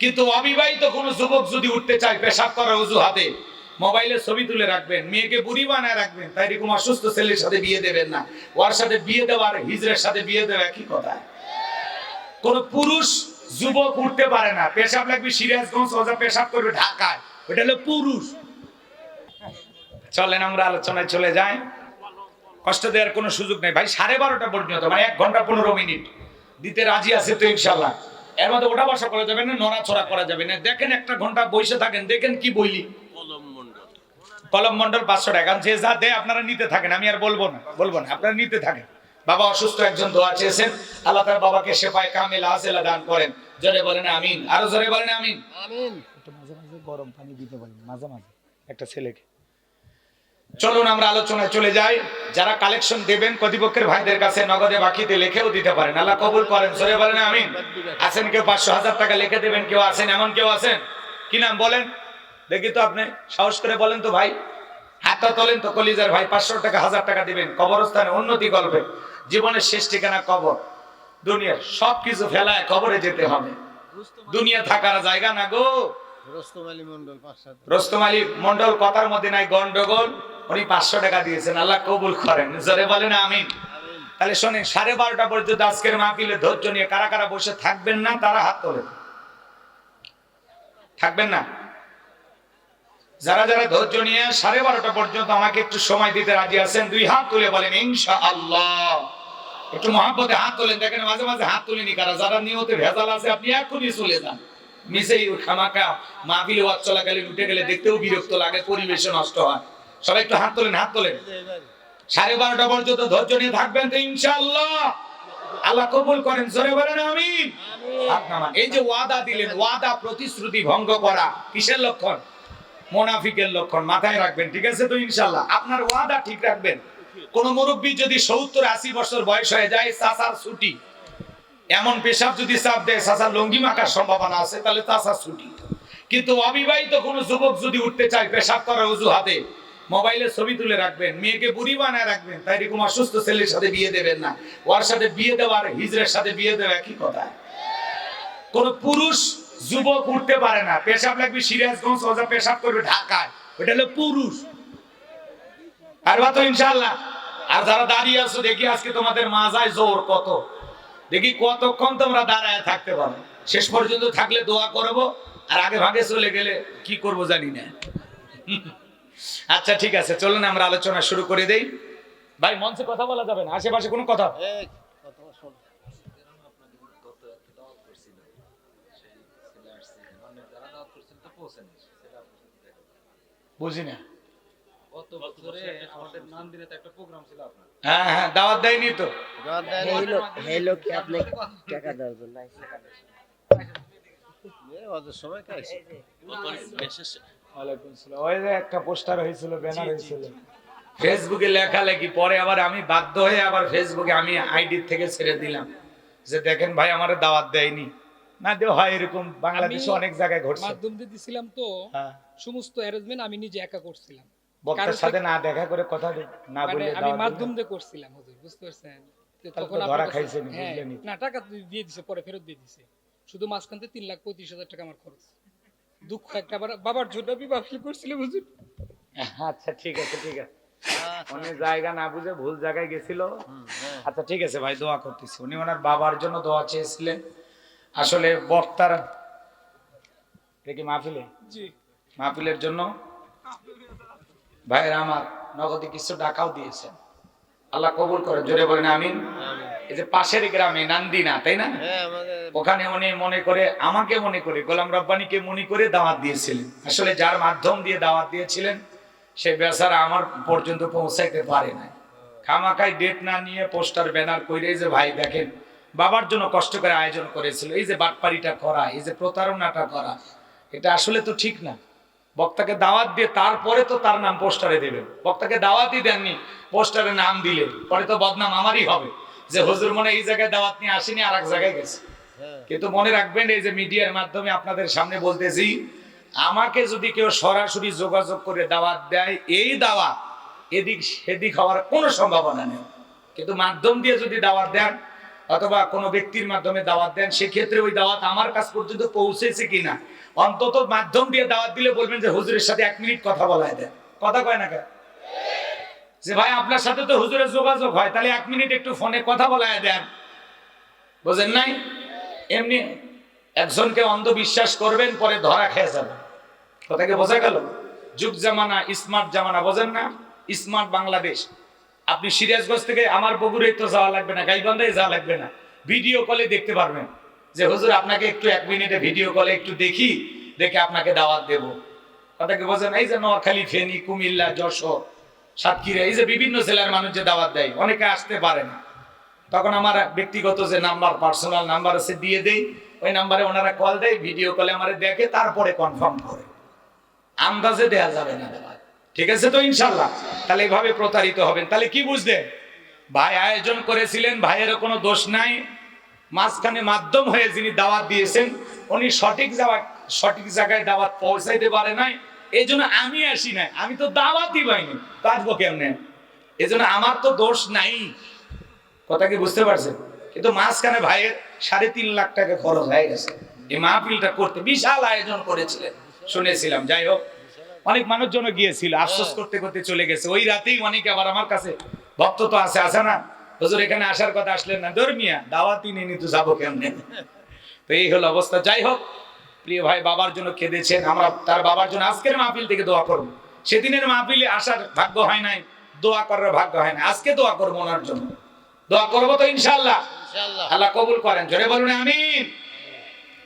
কিন্তু অবিবাহিত কোনো যুবক যদি উঠতে চায়, পেশাব করার অজুহাতে মোবাইলে ছবি তুলে রাখবেন, মেয়েকে বুড়ি বানায় রাখবেন, তাই এরকম অসুস্থ ছেলের সাথে বিয়ে দেবেন না। ওর সাথে বিয়ে দেওয়ার হিজড়ের সাথে বিয়ে দেওয়া একই কথা। কোন পুরুষ যুবক উঠতে পারে না। পেশাব লাগবে সিরাজগঞ্জ ওজা পেশাব করবে ঢাকায়। ওটা হলো পুরুষ। চলেন আমরা আলোচনায় চলে যাই। কষ্ট দেওয়ার কোনো সুযোগ নেই। ভাই, সাড়ে বারোটা পর্যন্ত মানে এক ঘণ্টা পনেরো মিনিট। দিতে রাজি আছে তো ইনশাল্লাহ এর মধ্যে ওটা বসা করা যাবে না নড়াচড়া করা যাবে না। দেখেন একটা ঘণ্টা বসে থাকেন দেখেন কি বইলি। কলম মন্ডল পাঁচশো টাকা। যে যা দেয় আপনারা নিতে থাকেন আমি আর বলব না বলব না আপনারা নিতে থাকেন। বাবা অসুস্থ একজন দোয়া চেয়েছেন। আল্লাহ তার বাবাকে সেপায় কামেল হাসেলা দান করেন। জোরে বলেন আমিন আরও জোরে বলেন আমিন। একটু মাঝে মাঝে গরম পানি দিতে বলেন মাঝে মাঝে। একটা ছেলেকে। চলুন আমরা আলোচনায় চলে যাই। যারা কালেকশন দেবেন কর্তৃপক্ষের ভাইদের কাছে নগদে বাকিতে লিখেও দিতে পারেন। আল্লাহ কবুল করেন সরে বলেন আমিন। আছেন কেউ? পাঁচশো হাজার টাকা লিখে দেবেন, কেউ আছেন? এমন কেউ আছেন? কি নাম বলেন? দেখি তো আপনি, সাহস করে বলেন তো ভাই। তোলেন তো কলিজার ভাই, পাঁচশো টাকা, হাজার টাকা দিবেন। কবরস্থানে উন্নতি গল্পে। জীবনের শেষ ঠিকানা কবর। দুনিয়ার সব কিছু ফেলায় কবরে যেতে হবে। দুনিয়া থাকার জায়গা না গো। রোস্তম আলী মন্ডল কথার মধ্যে নাই গন্ডগোল। উনি পাঁচশো টাকা দিয়েছেন আল্লাহ কবুল করেন। জোরে বলেন আমিন। তাহলে শোনেন সাড়ে বারোটা পর্যন্ত আজকের মাহফিলে ধৈর্য নিয়ে কারা কারা বসে থাকবেন না তারা হাত তোলেন। থাকবেন না? যারা যারা ধৈর্য নিয়ে সাড়ে বারোটা পর্যন্ত আমাকে একটু সময় দিতে রাজি আছেন দুই হাত তুলে বলেন ইনশা আল্লাহ একটু মহাব্বতে হাত তোলেন দেখেন মাঝে মাঝে হাত তুলিনি কারা যারা নিয়তে ভেজাল আছে আপনি এখনই চলে যান। মিসেই খামাকা, মাহফিলে ওয়াজ চলাকালীন উঠে গেলে দেখতেও বিরক্ত লাগে, পরিবেশও নষ্ট হয়। সবাই একটু হাত তোলেন হাত তোলেন। সাড়ে বারোটা পর্যন্ত ধৈর্য নিয়ে থাকবেন তো ইনশাআল্লাহ। আল্লাহ কবুল করেন, জোরে বলেন আমিন। এই যে ওয়াদা দিলেন, ওয়াদা প্রতিশ্রুতি ভঙ্গ করা, কিসের লক্ষণ? মোনাফিকের লক্ষণ, মাথায় রাখবেন, ঠিক আছে তো ইনশাল্লাহ আপনার ওয়াদা ঠিক রাখবেন। কোন মুরব্বী যদি সত্তর আশি বছর বয়স হয়ে যায় চাষার ছুটি এমন পেশাব যদি চাপ দেয় চাষার লঙ্গি মাখার সম্ভাবনা আছে, তাহলে চাষার ছুটি। কিন্তু অবিবাহিত কোনো যুবক যদি উঠতে চায়, পেশাব করার অজুহাতে মোবাইলে ছবি তুলে রাখবেন, মেয়েকে বুড়ি বানায় রাখবেন, তাই এরকম অসুস্থ ছেলের সাথে বিয়ে দেবেন না। ওর সাথে বিয়ে দেওয়ার, হিজড়ের সাথে বিয়ে দেওয়া একই কথা। কোন পুরুষ যুবক উঠতে পারে না, পেশাব লাগবে সিরাজগঞ্জ ওজা পেশাব করবে ঢাকায়। ওটা হলো পুরুষ। আর বা তো ইনশাল্লাহ আর যারা দাঁড়িয়ে আছো, দেখি আজকে তোমাদের মাজায় জোর কত। দেখি কতক্ষণ তোমরা দাঁড়ায় থাকতে পারো। শেষ পর্যন্ত থাকলে দোয়া করব আর আগে ভাগে চলে গেলে কি করব জানি না। আচ্ছা ঠিক আছে চলুন আমরা আলোচনা শুরু করে দেই। ভাই মঞ্চে কথা বলা যাবে না আশেপাশে কোনো কথা? এক কত বুঝি না। হ্যাঁ হ্যাঁ দাওয়াত দেয়নি তো। আপনি টাকা দেওয়ার জন্য একটা পোস্টার হয়েছিল ব্যানার হয়েছিল। ফেসবুকে লেখালেখি পরে আবার আমি বাধ্য হয়ে আবার ফেসবুকে আমি আইডি থেকে ছেড়ে দিলাম। যে দেখেন ভাই আমার দাওয়াত দেয়নি। না দেও হয় এরকম বাংলাদেশে আমি অনেক জায়গায় ঘটছে। মাধ্যম দিয়ে দিছিলাম তো হ্যাঁ। সমস্ত অ্যারেঞ্জমেন্ট আমি নিজে একা করছিলাম। বক্তার সাথে না দেখা করে কথা না মানে বলে আমি মাধ্যম দিয়ে করছিলাম হুজুর বুঝতে পারছেন? তখন ধরা খাইছেন, হ্যাঁ, না টাকা দিয়ে দিছে পরে ফেরত দিয়ে দিছে। শুধু মাঝখান থেকে তিন লাখ পঁয়ত্রিশ হাজার টাকা আমার খরচ। দুঃখ একটা বাবার জন্য আমি হুজুর। আচ্ছা ঠিক আছে ঠিক আছে। উনি জায়গা না বুঝে ভুল জায়গায় গেছিল। আচ্ছা ঠিক আছে ভাই দোয়া করতেছি। উনি ওনার বাবার জন্য দোয়া চেয়েছিলেন। আসলে বক্তার কি মাহফিলে? জি। মাহফিলের জন্য? ভাইয়ের আমার নগদে কিছু টাকাও দিয়েছেন। আল্লাহ কবুল করে জোরে বলেন আমিন। এই যে পাশের গ্রামে নান্দিনা তাই না? হ্যাঁ ওখানে উনি মনে করে আমাকে মনে করে গোলাম রব্বানিকে মনে করে দাওয়াত দিয়েছিলেন। আসলে যার মাধ্যম দিয়ে দাওয়াত দিয়েছিলেন সে বেচারা আমার পর্যন্ত পৌঁছাইতে পারে না খামাখাই ডেট না নিয়ে পোস্টার ব্যানার করে এই যে ভাই দেখেন বাবার জন্য কষ্ট করে আয়োজন করেছিল। এই যে বাটপারিটা করা এই যে প্রতারণাটা করা এটা আসলে তো ঠিক না। বক্তাকে দাওয়াত দিয়ে তারপরে তো তার নাম পোস্টারে দেবেন বক্তাকে দাওয়াতই দেননি পোস্টারে নাম দিলেন। পরে তো বদনাম আমারই হবে যে হুজুর মনে এই জায়গায় দাওয়াত নিয়ে আসেনি আর এক জায়গায় গেছে। হ্যাঁ। কিন্তু মনে রাখবেন এই যে মিডিয়ার মাধ্যমে আপনাদের সামনে বলতেছি আমাকে যদি কেউ সরাসরি যোগাযোগ করে দাওয়াত দেয় এই দাওয়াত এদিক সেদিক হওয়ার কোনো সম্ভাবনা নেই। কিন্তু মাধ্যম দিয়ে যদি দাওয়াত দেন অথবা কোনো ব্যক্তির মাধ্যমে দাওয়াত দেন, সেক্ষেত্রে ওই দাওয়াত আমার কাছ পর্যন্ত পৌঁছেছে কিনা? অন্তত মাধ্যম দিয়ে দাওয়াত দিলে বলবেন যে, হুজুরের সাথে এক মিনিট কথা বলায় দেন। কথা কয় না কেন? যে, ভাই, আপনার সাথে তো হুজুরের যোগাযোগ হয়, তাহলে এক মিনিট একটু ফোনে কথা বলায় দেন। বুঝেন নাই? এমনি একজনকে অন্ধবিশ্বাস করবেন, পরে ধরা খেয়ে যাবে কথাকে বোঝা গেল? যুগ জামানা, স্মার্ট জামানা, বোঝেন না? স্মার্ট বাংলাদেশ। আপনি সিরাজগঞ্জ থেকে আমার বগুড়ে তো যাওয়া লাগবে না, গাইবান্ধায় যাওয়া লাগবে না। ভিডিও কলে দেখতে পারবেন যে, হুজুর, আপনাকে একটু এক মিনিটে ভিডিও কলে একটু দেখি, দেখে আপনাকে দাওয়াত দেব। কথাকে বোঝেন, এই যে নোয়াখালী, ফেনী, কুমিল্লা, যশোর, সাতক্ষীরা, এই যে বিভিন্ন জেলার মানুষ যে দাওয়াত দেয়, অনেকে আসতে পারে না। তখন আমার ব্যক্তিগত যে নাম্বার পার্সোনাল নাম্বার আছে, দিয়ে দেই। ওই নাম্বারে ওনারা কল দেয় ভিডিও কলে আমার দেখে, তারপরে কনফার্ম করে। আন্দাজে দেয়া যাবে না। দাদা। ঠিক আছে তো ইনশাল্লাহ তাহলে এভাবে প্রতারিত হবেন। তাহলে কি বুঝলেন? ভাই আয়োজন করেছিলেন, ভাইয়েরও কোনো দোষ নাই। মাঝখানে মাধ্যম হয়ে যিনি দাওয়াত দিয়েছেন, উনি সঠিক যাওয়া সঠিক জায়গায় দাওয়াত পৌঁছাইতে পারে নাই। এই জন্য আমি আসি নাই। আমি তো দাওয়াতই পাইনি। কাটবো কেমনে? এই জন্য আমার তো দোষ নাই। কথা কি বুঝতে পারছেন? কিন্তু মাঝখানে ভাইয়ের সাড়ে তিন লাখ টাকা খরচ হয়ে গেছে। এই মাহফিলটা করতে বিশাল আয়োজন করেছিলেন। শুনেছিলাম। যাই হোক অনেক মানুষজন গিয়েছিল আফসোস করতে করতে চলে গেছে। ওই রাতেই অনেকে আবার আমার কাছে ভক্ত তো আছে আছে না? হুজুর এখানে আসার কথা আসলেন না। ধর্মিয়া দাওয়াতি নিয়ে নিতে যাব কেমনে? তো এই হলো অবস্থা। যাই হোক প্রিয় ভাই বাবার জন্য কেঁদেছেন। আমরা তার বাবার জন্য আজকের মাহফিল থেকে দোয়া করব। সেদিনের মাহফিলে আসার ভাগ্য হয় নাই দোয়া করার ভাগ্য হয় না আজকে দোয়া করব ওনার জন্য। দোয়া করব তো ইনশাল্লাহ আল্লাহ কবুল করেন। জোরে বলুন আমিন।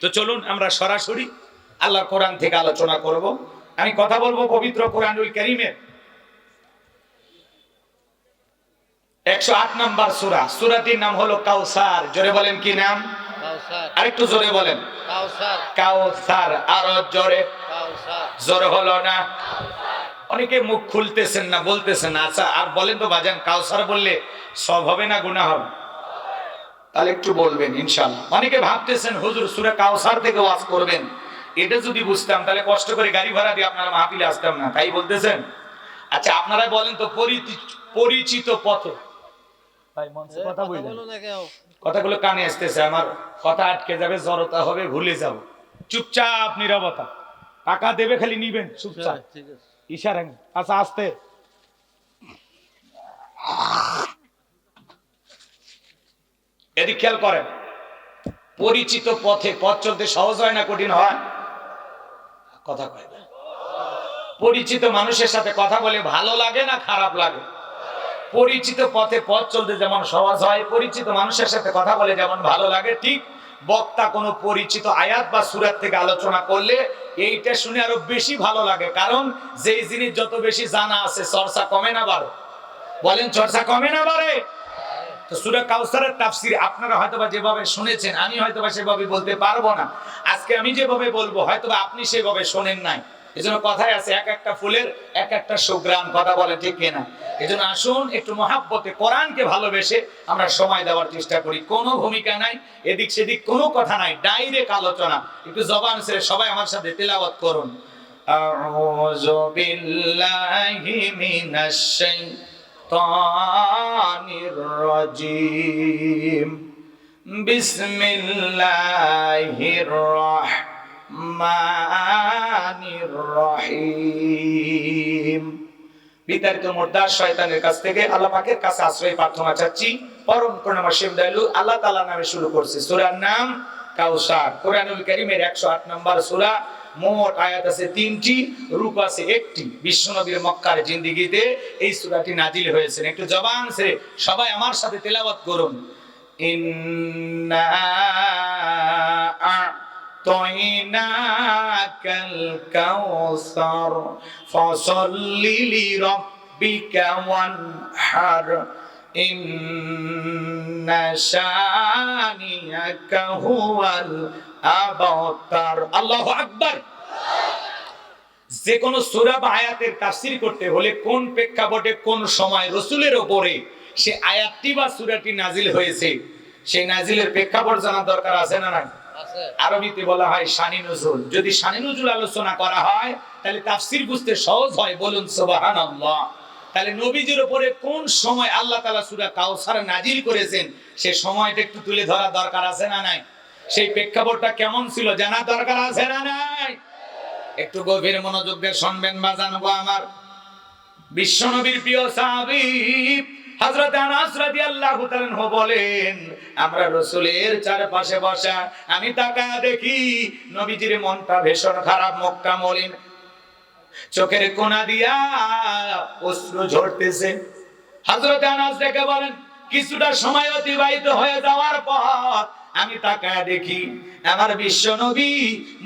তো চলুন আমরা সরাসরি আল্লাহ কোরআন থেকে আলোচনা করব। আমি কথা বলব পবিত্র কোরআনুল করিমের একশো আট নাম্বার সুরা। সুরাটির নাম হলো কাউসার। জোরে বলেন কি নাম? আরেকটু জোরে বলেন। কাউসার। আরও জোরে। জোরে হলো না। অনেকে মুখ খুলতেছেন না বলতেছেন আচ্ছা আর বলেন তো বাজান কাউসার বললে সব হবে না গুনাহ হবে? তাহলে একটু বলবেন ইনশাল্লাহ অনেকে ভাবতেছেন হুজুর সুরে কাউসার থেকে ওয়াজ করবেন। এটা যদি বুঝতাম তাহলে কষ্ট করে গাড়ি ভাড়া দিয়ে আপনারা মাহফিলে আসতাম না তাই বলতেছেন? আচ্ছা আপনারা বলেন তো পরিচিত পথে। কেউ। কথাগুলো কানে আসতেছে আমার কথা আটকে যাবে জড়তা হবে ভুলে যাব। চুপচাপ নিরবতা। টাকা দেবে খালি নিবেন চুপচাপ। ঠিক ইশারা আচ্ছা আসতে। এদিক খেয়াল করেন। পরিচিত পথে পথ চলতে সহজ হয় না কঠিন হয়? কথা কয় না। পরিচিত মানুষের সাথে কথা বলে ভালো লাগে না খারাপ লাগে? পরিচিত পথে পথ চলতে যেমন সহজ হয়, পরিচিত মানুষের সাথে কথা বলে যেমন ভালো লাগে, ঠিক বক্তা কোনো পরিচিত আয়াত বা সুরাত থেকে আলোচনা করলে এইটা শুনে আরও বেশি ভালো লাগে। কারণ যেই জিনিস যত বেশি জানা আছে, চর্চা কমে না বাড়ে বলেন, চর্চা কমে না বাড়ে তো সূরা কাউসারের তাফসীর আপনারা হয়তোবা যেভাবে শুনেছেন, আমি হয়তোবা সেভাবে বলতে পারব না। আজকে আমি যেভাবে বলব, হয়তোবা আপনি সেভাবে শোনেন নাই। এজন্য কথায় আছে, এক একটা ফুলের এক একটা সুগ্রাম কথা বলে ঠিক কিনা। এজন্য আসুন, একটু মহাব্বতে কোরআনকে ভালোবেসে আমরা সময় দেওয়ার চেষ্টা করি। কোনো ভূমিকা নাই, এদিক সেদিক কোনো কথা নাই, ডাইরেক্ট আলোচনা। একটু জবান ছেড়ে সবাই আমার সাথে তেলাওয়াত করুন। আউযু বিল্লাহি মিনাশ শাইতানির রাজিম। বিসমিল্লাহির রহমানির রহিম। বিতাড়িত মুর্দার শয়তানের কাছ থেকে আল্লাহ পাকের কাছে আশ্রয় প্রার্থনা চাচ্ছি। পরম করুণাময় শিব দয়ালু আল্লাহ তাআলা নামে শুরু করছি। সূরার নাম কাউসার। কোরআনুল কারীমের 108 নম্বর সূরা মোট আয়াত আছে তিনটি রূপ আছে একটি বিশ্বনবীর মক্কার জিন্দেগিতে এই সূরাটি নাজিল হয়েছে একটু জবান ছেড়ে সবাই আমার সাথে তেলাওয়াত করুন ইন্না أعطيناك الكوثر فصل لربك وانحر যে কোন সুরাব আয়াতের তাফসির করতে হলে কোন প্রেক্ষাপটে কোন সময় রসুলের ওপরে সে আয়াতটি বা সুরাটি নাজিল হয়েছে সেই নাজিলের প্রেক্ষাপট জানার দরকার আছে না না আরবিতে বলা হয় শানি নজরুল। যদি শানি নজরুল আলোচনা করা হয় তাহলে তাফসির বুঝতে সহজ হয় বলুন সুবহানাল্লাহ। তাহলে নবীজির উপরে কোন সময় আল্লাহ তালা সুরা কাউসার নাজিল করেছেন? সে সময়টা একটু তুলে ধরা দরকার আছে না নাই? সেই প্রেক্ষাপটটা কেমন ছিল জানা দরকার আছে না নাই? একটু গভীর মনোযোগ দিয়ে শুনবেন বা জানব আমার। বিশ্বনবীর প্রিয় সাহাবী হযরত আনাস রাদিয়াল্লাহু তাআলা বলেন, আমরা রাসূলের চারপাশে বসা, আমি তাকায়া দেখি নবীজির মনটা ভীষণ খারাপ মুখটা মলিন। চোখের কোনা দিয়া ঝরতেছে। হযরত আনাস দেখে বলেন, কিছুটা সময় অতিবাহিত হয়ে যাওয়ার পর আমি তাকায়া দেখি আমার বিশ্ব নবী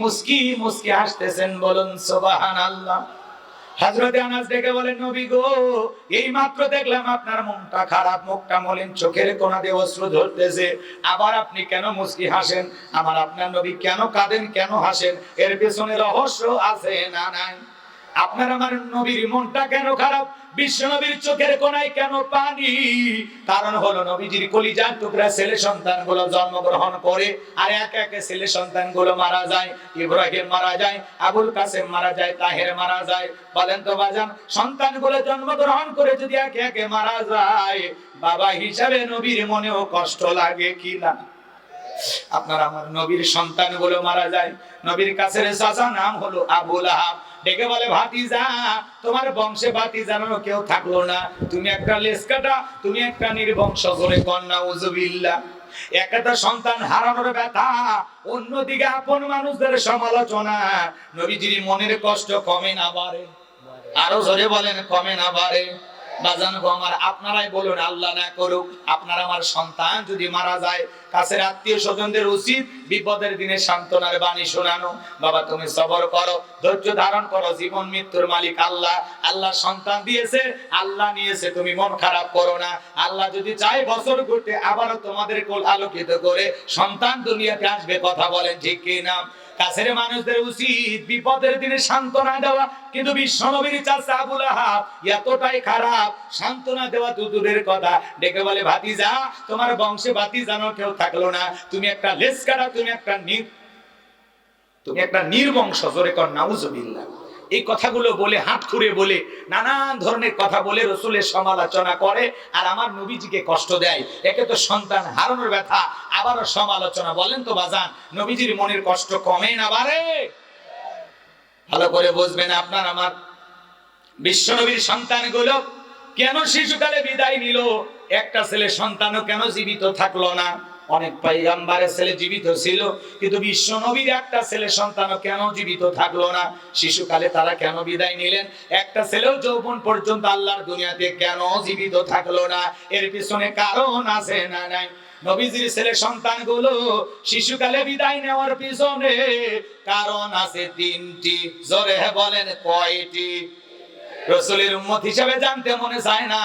মুস্কি মুস্কি হাসতেছেন বলুন, সুবহানাল্লাহ। হাজরতে আনাস ডেকে বলেন, নবী গো, এই মাত্র দেখলাম আপনার মনটা খারাপ, মুখটা মলিন, চোখের কোনা দিয়ে অশ্রু ধরতেছে আবার আপনি কেন মুস্কি হাসেন? আমার আপনার নবী কেন কাঁদেন, কেন হাসেন? এর পেছনে রহস্য আছে না নাই? আপনার আমার নবীর মনটা কেন খারাপ? চোখের কোনায় কেন পানি? কারণ হলো নবীজির কলিজার টুকরা ছেলে সন্তানগুলো জন্মগ্রহণ করে আর এক একে ছেলে সন্তানগুলো মারা যায়, ইব্রাহিম মারা যায়, আবুল কাসেম মারা যায়, তাহের মারা যায়। বলেন তো বাজান, সন্তানগুলো জন্মগ্রহণ করে যদি একে একে মারা যায়, বাবা হিসাবে নবীর মনেও কষ্ট লাগে কি না? আপনার আমার নবীর সন্তানগুলো মারা যায়। নবীর কাছের চাচা নাম হলো আবুল আহাব। ডেকে বলে, ভাতিজা, তোমার বংশে ভাতি জানানো কেউ থাকল না। তুমি একটা লেসকাটা তুমি একটা নির্বংশ করে কন্যা উজুবিল্লা একটা সন্তান হারানোর ব্যথা, অন্যদিকে আপন মানুষদের সমালোচনা। নবীজির মনের কষ্ট কমে না বাড়ে। আরও জোরে বলেন, কমে না বাড়ে। বাজান আমার আপনারাই বলুন, আল্লাহ না করুক, আপনার আমার সন্তান যদি মারা যায়, কাছের আত্মীয় স্বজনদের উচিত বিপদের দিনে সান্ত্বনার বাণী শোনানো। বাবা, তুমি সবর করো, ধৈর্য ধারণ করো, জীবন মৃত্যুর মালিক আল্লাহ। আল্লাহ সন্তান দিয়েছে, আল্লাহ নিয়েছে, তুমি মন খারাপ করো না। আল্লাহ যদি চাই বছর ঘুরতে, আবারও তোমাদের কোল আলোকিত করে সন্তান দুনিয়াতে আসবে, কথা বলেন ঠিক কি না কাছের মানুষদের উচিত বিপদের দিনে সান্ত্বনা দেওয়া। কিন্তু বিশ্বনবীর চাচা আবুল আহাব এতটাই খারাপ, সান্ত্বনা দেওয়া তো দূরের কথা। ডেকে বলে, ভাতিজা, তোমার বংশে ভাতিজানো কেউ থাকল না। তুমি একটা লেস কাটা তুমি একটা নির তুমি একটা নির্বংশ, জোরে কর, নাউজুবিল্লাহ। এই কথাগুলো বলে, হাত খুঁড়ে বলে, নানান ধরনের কথা বলে রসুলের সমালোচনা করে আর আমার নবীজিকে কষ্ট দেয়। একে তো সন্তান হারানোর ব্যথা, আবারও সমালোচনা। বলেন তো বাজান, নবীজির মনের কষ্ট কমে না বাড়ে? ভালো করে বুঝবেন আপনার আমার বিশ্বনবীর সন্তানগুলো কেন শিশুকালে বিদায় নিল? একটা ছেলে সন্তানও কেন জীবিত থাকল না? অনেক পাইগাম্বারের ছেলে জীবিত ছিল, কিন্তু বিশ্ব নবীর একটা ছেলে সন্তানও কেন জীবিত থাকল না? শিশুকালে তারা কেন বিদায় নিলেন? একটা ছেলেও যৌবন পর্যন্ত আল্লাহর দুনিয়াতে কেন জীবিত থাকল না? এর পিছনে কারণ আছে না নাই? নবীজির ছেলে সন্তানগুলো শিশুকালে বিদায় নেওয়ার পিছনে কারণ আছে তিনটি। জোরে বলেন কয়টি? রসুলের উম্মত হিসাবে জানতে মনে চায় না